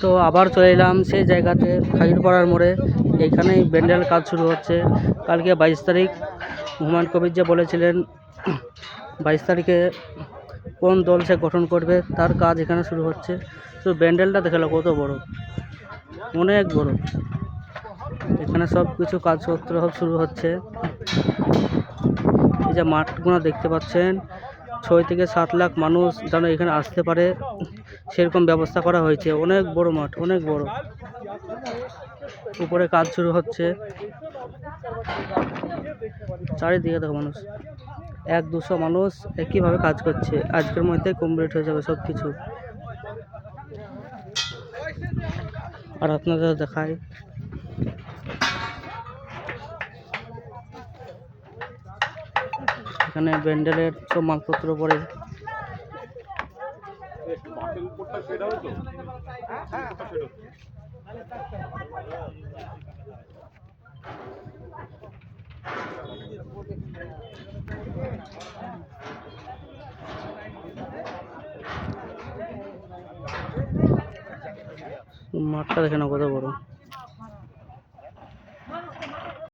তো আবার চলে এলাম সেই জায়গাতে খাজুরপাড়ার মোড়ে। এইখানেই ব্যান্ডেল কাজ শুরু হচ্ছে। কালকে বাইশ তারিখ। হুমায়ুন কবির যে বলেছিলেন, বাইশ তারিখে কোন দল সে গঠন করবে, তার কাজ এখানে শুরু হচ্ছে। তো ব্যান্ডেলটা দেখাল কত বড়। অনেক বড়। এখানে সব কিছু কাজপত্র সব শুরু হচ্ছে। এই যে মাঠগুলো দেখতে পাচ্ছেন। ছয় থেকে সাত লাখ মানুষ যেন এখানে আসতে পারে, সেরকম ব্যবস্থা করা হয়েছে। অনেক বড় মাঠ, অনেক বড়। উপরে কাজ শুরু হচ্ছে। চারিদিকে দেখো মানুষ। এক দুশো মানুষ একইভাবে কাজ করছে। আজকের মধ্যে কমপ্লিট হয়ে যাবে সব কিছু আর আপনাদের দেখায় এখানে ব্যান্ডেলের সব মালপত্র পড়ে। মাঠটা দেখে না কত বড়।